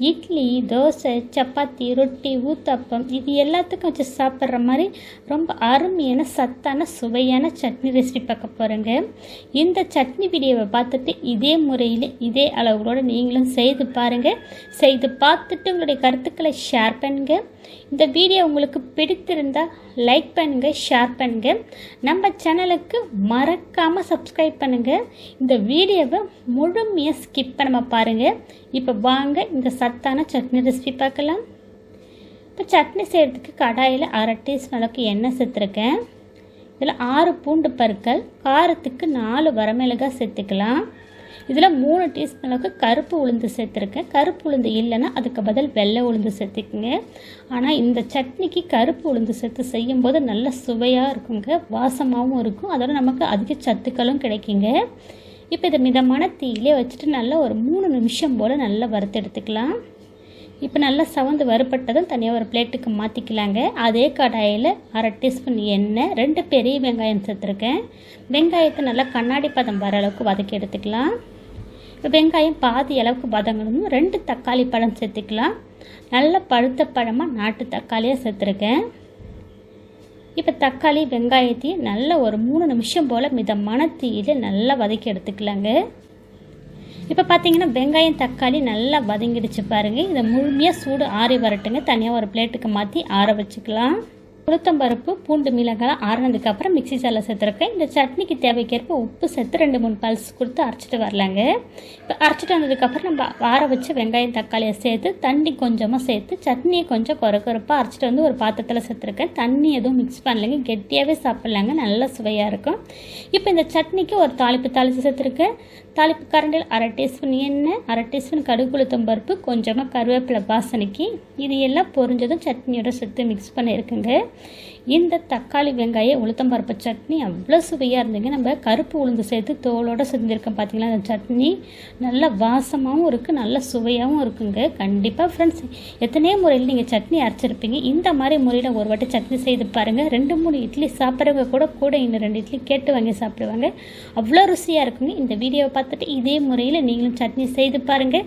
இட்லி தோசை சப்பாத்தி ரொட்டி ஊத்தப்பம் இது எல்லாத்துக்கும் வச்சு சாப்பிட்ற மாதிரி ரொம்ப அருமையான சத்தான சுவையான சட்னி ரெசிபி பார்க்க போகிறேங்க இந்த சட்னி வீடியோவை பார்த்துட்டு இதே முறையில் இதே அளவுகளோடு நீங்களும் செய்து பாருங்கள் செய்து பார்த்துட்டு உங்களுடைய கருத்துக்களை ஷேர் பண்ணுங்கள் இந்த வீடியோ உங்களுக்கு பிடித்திருந்தால் லைக் பண்ணுங்கள் ஷேர் பண்ணுங்கள் நம்ம சேனலுக்கு மறக்காமல் சப்ஸ்கிரைப் பண்ணுங்கள் இந்த வீடியோவை முழுமையாக ஸ்கிப் பண்ணாமல் பாருங்கள் இப்போ வாங்க இந்த சத்தான சட்னி ரெசிபி பார்க்கலாம். இப்போ சட்னி செய்கிறதுக்கு கடாயில் அரை டீஸ்பூன் அளவுக்கு எண்ணெய் சேர்த்துருக்கேன். இதில் ஆறு பூண்டு பருக்கள் காரத்துக்கு நாலு வரமிளகாய் சேர்த்துக்கலாம். இதில் மூணு டீஸ்பூன் அளவுக்கு கருப்பு உளுந்து சேர்த்துருக்கேன். கருப்பு உளுந்து இல்லைன்னா அதுக்கு பதில் வெள்ளை உளுந்து சேர்த்துக்குங்க. ஆனால் இந்த சட்னிக்கு கருப்பு உளுந்து சேர்த்து செய்யும்போது நல்ல சுவையாக இருக்குங்க. வாசமாகவும் இருக்கும். அதோட நமக்கு அதிக சத்துக்களும் கிடைக்குங்க. இப்போ இதை மிதமான தீயிலே வச்சுட்டு நல்லா ஒரு மூணு நிமிஷம் போல் நல்லா வறுத்து எடுத்துக்கலாம். இப்போ நல்லா சவந்து வறுப்பட்டதும் தனியாக ஒரு பிளேட்டுக்கு மாற்றிக்கலாங்க அதே கடாயில் அரை டீஸ்பூன் எண்ணெய் ரெண்டு பெரிய வெங்காயம் சேர்த்துருக்கேன். வெங்காயத்தை நல்லா கண்ணாடி பதம் வர அளவுக்கு வதக்கி எடுத்துக்கலாம். இப்போ வெங்காயம் பாதி அளவுக்கு வதங்கணும். ரெண்டு தக்காளி பழம் சேர்த்துக்கலாம். நல்ல பழுத்த பழமாக நாட்டு தக்காளியாக சேர்த்துருக்கேன். இப்போ தக்காளி வெங்காயத்தையும் நல்லா ஒரு மூணு நிமிஷம் போல் மிதமான தீயில் நல்லா வதக்கி எடுத்துக்கலாங்க. இப்போ பார்த்தீங்கன்னா வெங்காயம் தக்காளி நல்லா வதங்கிடுச்சு பாருங்கள் இதை முழுமையாக சூடு ஆறி வரட்டுங்க. தனியாக ஒரு பிளேட்டுக்கு மாற்றி ஆற வச்சுக்கலாம். உளுத்தம்பருப்பு பூண்டு மிளகாய் ஆறுனதுக்கப்புறம் மிக்சி ஜாரில் சேர்த்துருக்கேன். இந்த சட்னிக்கு தேவைக்கேற்ப உப்பு சேர்த்து ரெண்டு மூணு பல்ஸ் கொடுத்து அரைச்சிட்டு வரலாங்க. இப்போ அரைச்சிட்டு வந்ததுக்கப்புறம் நம்ம ஆற வச்சு வெங்காயம் தக்காளியை சேர்த்து தண்ணி கொஞ்சமாக சேர்த்து சட்னியை கொஞ்சம் குறை குறைப்பாக அரைச்சிட்டு வந்து ஒரு பாத்திரத்தில் சேர்த்துருக்கேன். தண்ணி எதுவும் மிக்ஸ் பண்ணலைங்க. கெட்டியாகவே சாப்பிட்லாங்க. நல்ல சுவையாக இருக்கும். இப்போ இந்த சட்னிக்கு ஒரு தாளிப்பு தாளித்து சேர்த்துருக்கேன். தாளிப்பு கரண்டில் அரை டீஸ்பூன் எண்ணெய் அரை டீஸ்பூன் கடுகு உளுத்தம் பருப்பு கொஞ்சமாக கருவேப்பிலை பாசனைக்கு இது எல்லாம் பொரிஞ்சதும் சட்னியோட சேர்த்து மிக்ஸ் பண்ணியிருக்குங்க. இந்த தக்காளி வெங்காய உளுத்தம்பருப்பு சட்னி அவ்வளோ சுவையாக இருந்ததுங்க. நம்ம கருப்பு உளுந்து சேர்த்து தோலோடு செஞ்சுருக்கோம் பார்த்தீங்களா அந்த சட்னி நல்ல வாசமாகவும் இருக்குது நல்ல சுவையாகவும் இருக்குங்க. கண்டிப்பாக ஃப்ரெண்ட்ஸ் எத்தனையோ முறையில் நீங்கள் சட்னி அரைச்சிருப்பீங்க. இந்த மாதிரி முறையில் ஒரு வாட்டி சட்னி செய்து பாருங்கள் ரெண்டு மூணு இட்லி சாப்பிட்றவங்க கூட கூட இன்னும் ரெண்டு இட்லி கேட்டு வாங்கி சாப்பிடுவாங்க. அவ்வளோ ருசியாக இருக்குங்க. இந்த வீடியோவை பார்த்துட்டு இதே முறையில் நீங்களும் சட்னி செய்து பாருங்கள்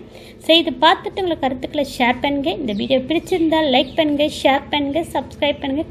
செய்து பார்த்துட்டு உங்களை கருத்துக்களை ஷேர் பண்ணுங்கள் இந்த வீடியோ பிடிச்சிருந்தால் லைக் பண்ணுங்கள் ஷேர் பண்ணுங்கள் சப்ஸ்கிரைப் பண்ணுங்கள்